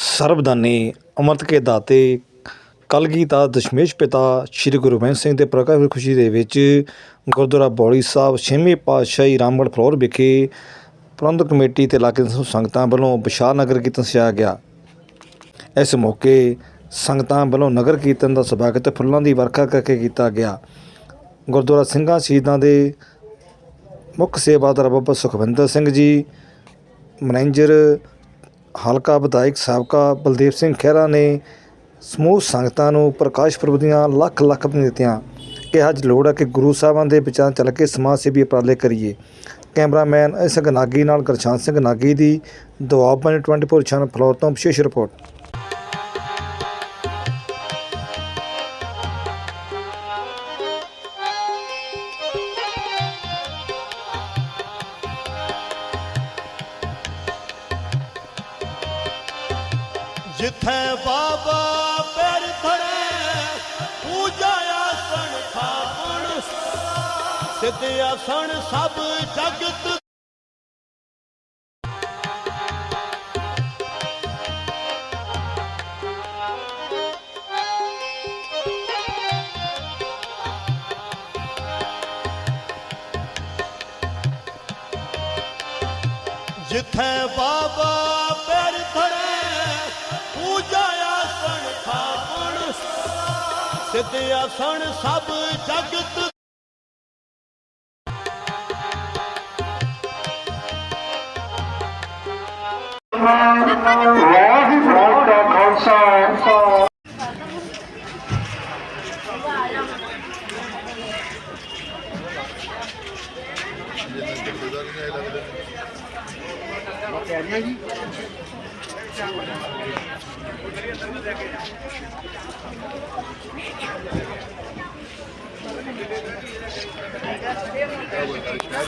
ਸਰਬਦਾਨੀ ਅੰਮ੍ਰਿਤ ਕੇ ਦਾਤੇ ਕਲਗੀਧਰ ਦਸ਼ਮੇਸ਼ ਪਿਤਾ ਸ੍ਰੀ ਗੁਰੂ ਗੋਬਿੰਦ ਸਿੰਘ ਦੇ ਪ੍ਰਕਾਸ਼ ਖੁਸ਼ੀ ਦੇ ਵਿੱਚ ਗੁਰਦੁਆਰਾ ਬੌਲੀ ਸਾਹਿਬ ਛੇਵੇਂ ਪਾਤਸ਼ਾਹੀ ਰਾਮਗੜ ਫਲੋਰ ਵਿਖੇ ਪ੍ਰਬੰਧਕ ਕਮੇਟੀ ਤੇ ਇਲਾਕੇ ਦੀਆਂ ਸੰਗਤਾਂ ਵੱਲੋਂ ਵਿਸ਼ਾਲ ਨਗਰ ਕੀਰਤਨ ਸਜਾਇਆ ਗਿਆ। ਇਸ ਮੌਕੇ ਸੰਗਤਾਂ ਵੱਲੋਂ ਨਗਰ ਕੀਰਤਨ ਦਾ ਸਵਾਗਤ ਫੁੱਲਾਂ ਦੀ ਵਰਖਾ ਕਰਕੇ ਕੀਤਾ ਗਿਆ। ਗੁਰਦੁਆਰਾ ਸਿੰਘਾਂ ਸ਼ਹੀਦਾਂ ਦੇ ਮੁੱਖ ਸੇਵਾਦਾਰ ਬਾਬਾ ਸੁਖਵਿੰਦਰ ਸਿੰਘ ਜੀ, ਮੈਨੇਜਰ ਹਲਕਾ ਵਿਧਾਇਕ ਸਾਬਕਾ ਬਲਦੇਵ ਸਿੰਘ ਖਹਿਰਾ ਨੇ ਸਮੂਹ ਸੰਗਤਾਂ ਨੂੰ ਪ੍ਰਕਾਸ਼ ਪੁਰਬ ਦੀਆਂ ਲੱਖ ਲੱਖ ਵਧਾਈਆਂ ਦਿੱਤੀਆਂ ਕਿ ਅੱਜ ਲੋੜ ਹੈ ਕਿ ਗੁਰੂ ਸਾਹਿਬਾਂ ਦੇ ਵਿਚਾਰ ਚੱਲ ਕੇ ਸਮਾਜ ਸੇਵੀ ਉਪਰਾਲੇ ਕਰੀਏ। ਕੈਮਰਾਮੈਨ ਇਸ ਨਾਗੀ ਨਾਲ ਗੁਰਸ਼ਾਨ ਸਿੰਘ ਨਾਗੀ ਦੀ ਦੁਆਬ ਬਣੇ 24 ਚੈਨਲ ਫਲੋਰ ਤੋਂ ਵਿਸ਼ੇਸ਼ ਰਿਪੋਰਟ। ਜਿੱਥੇ ਬਾਬਾ ਪੈਰ ਧਰੇ ਪੂਜਾ ਆਸਣ ਥਾਪਣ ਸਿੱਧ ਆਸਣ ਸਭ ਜਗਤ ਸਿੱਧ ਆਸਣ ਸਭ ਜਗਤ ਵਾਹਿਗੁਰੂ ਦਾ ਖਾਲਸਾ Gracias.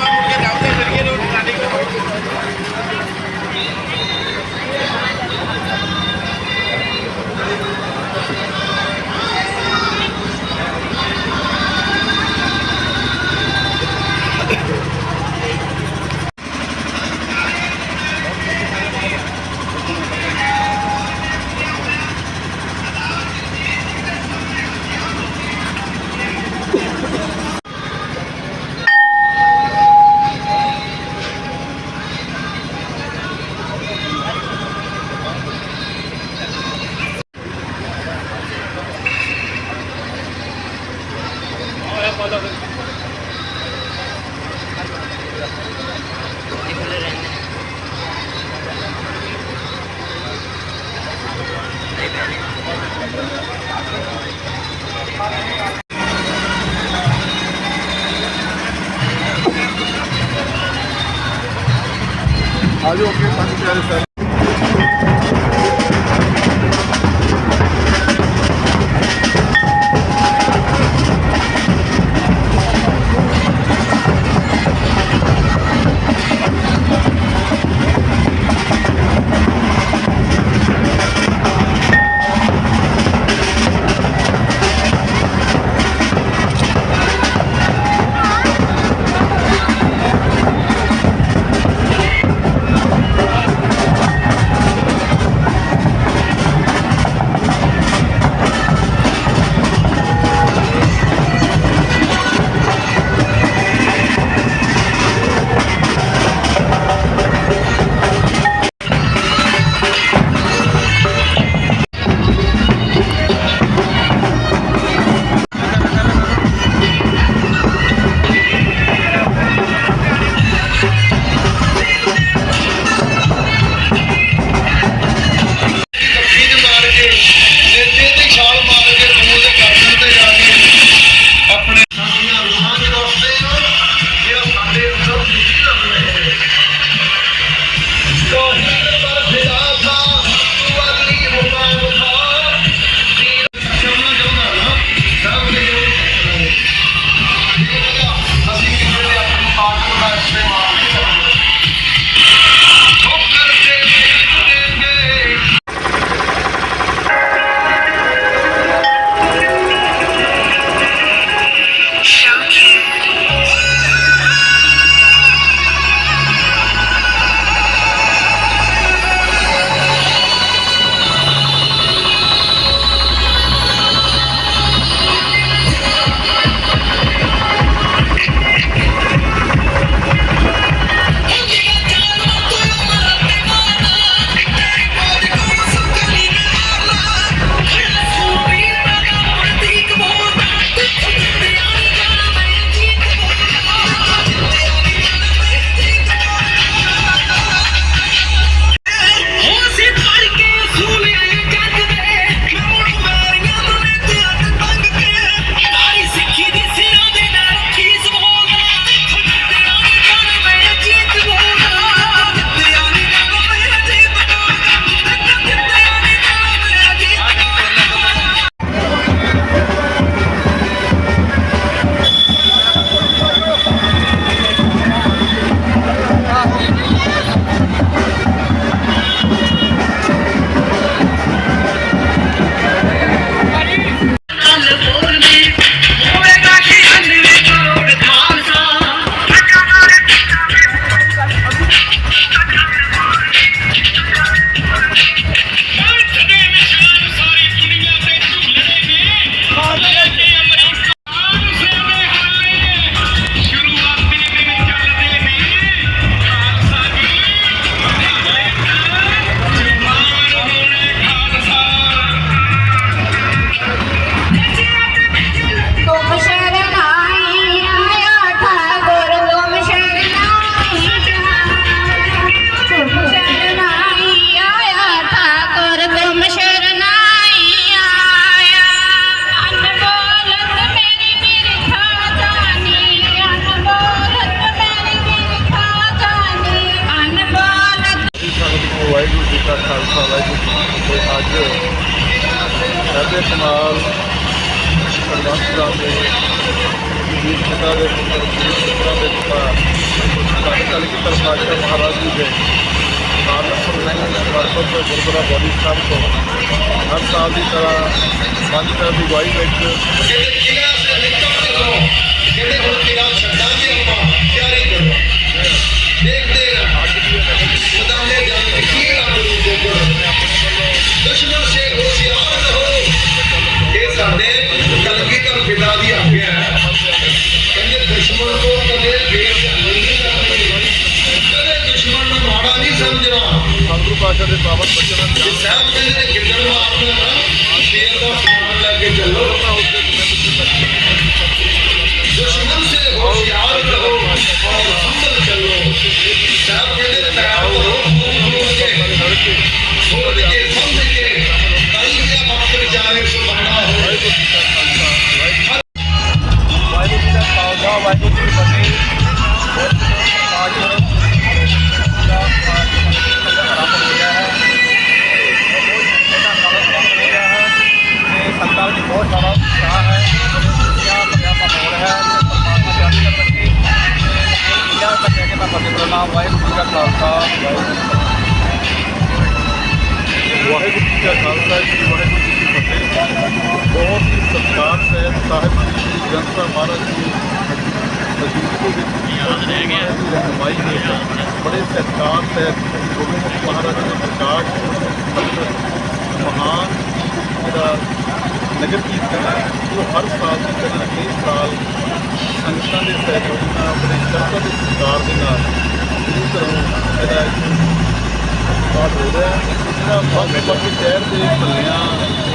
ਆਜੋ ਕਮਾਲ ਸਰਬੱਤ ਦੇ ਜੀ ਪਿਤਾ ਦੇ ਪੁੱਤਰ ਜੀ ਪਿਤਾ ਦੇ ਪਿਤਾ ਸਾਡੇ ਕਲਗੀ ਤਰਪਾਸ਼ਾ ਮਹਾਰਾਜ ਜੀ ਦੇ ਨਾਨਕ ਸੰਗਤ ਦੇ ਸਮਰਪਿਤ ਗੁਰਦੁਆਰਾ ਬੋਲੀ ਸਾਹਿਬ ਤੋਂ ਹਰ ਸਾਲ ਦੀ ਤਰ੍ਹਾਂ ਪੰਜ ਤਰ੍ਹਾਂ ਦੀ ਗਵਾਹੀ ਵਿੱਚ ਸਮਝਣਾ ਸੰਗਰੂ ਪਾਸ਼ਾ ਦੇ ਪਾਵਨ ਬਚਨਾਂ ਜੇ ਸਾਹਿਬ ਕਹਿੰਦੇ ਨੇ ਮਾਰਦਾ ਨਾ ਸ਼ੇਰ ਦਾ ਸਮਾਨ ਲੈ ਕੇ ਚੱਲੋ ਦੁਸ਼ਮਣ ਸੇ ਹੋਸ਼ਿਆਰ ਰਹੋ ਔਰ ਸੰਭਲ ਚੱਲੋ। ਸਾਹਿਬ ਕਹਿੰਦੇ ਸਾਹਿਬ ਜਨਤਾ ਮਹਾਰਾਜ ਜੀ ਮੌਜੂਦਗੀ ਦੇ ਯਾਦ ਰਹਿ ਗਿਆ। ਰਹਿਨਮਾਈ ਦੇ ਬੜੇ ਸਤਿਕਾਰ ਸਹਿਤ ਗੁਰਮੁਖ ਮਹਾਰਾਜ ਦੇ ਪ੍ਰਕਾਸ਼ ਮਹਾਨ ਜਿਹੜਾ ਨਗਰ ਕੀਰਤਨ ਹੈ ਉਹ ਹਰ ਸਾਲ ਦੀ ਤਰ੍ਹਾਂ ਇਸ ਸਾਲ ਸੰਗਤਾਂ ਦੇ ਸਹਿਯੋਗ ਨਾਲ ਆਪਣੇ ਚਰਚਾ ਦੇ ਸਤਿਕਾਰ ਦੇ ਨਾਲ ਗੁਰੂ ਘਰੋਂ ਜਿਹੜਾ ਪਾਠ ਹੋ ਰਿਹਾ ਹੈ। ਜਿਹੜਾ ਵੱਖ ਸ਼ਹਿਰ ਦੇ ਮੱਲਿਆਂ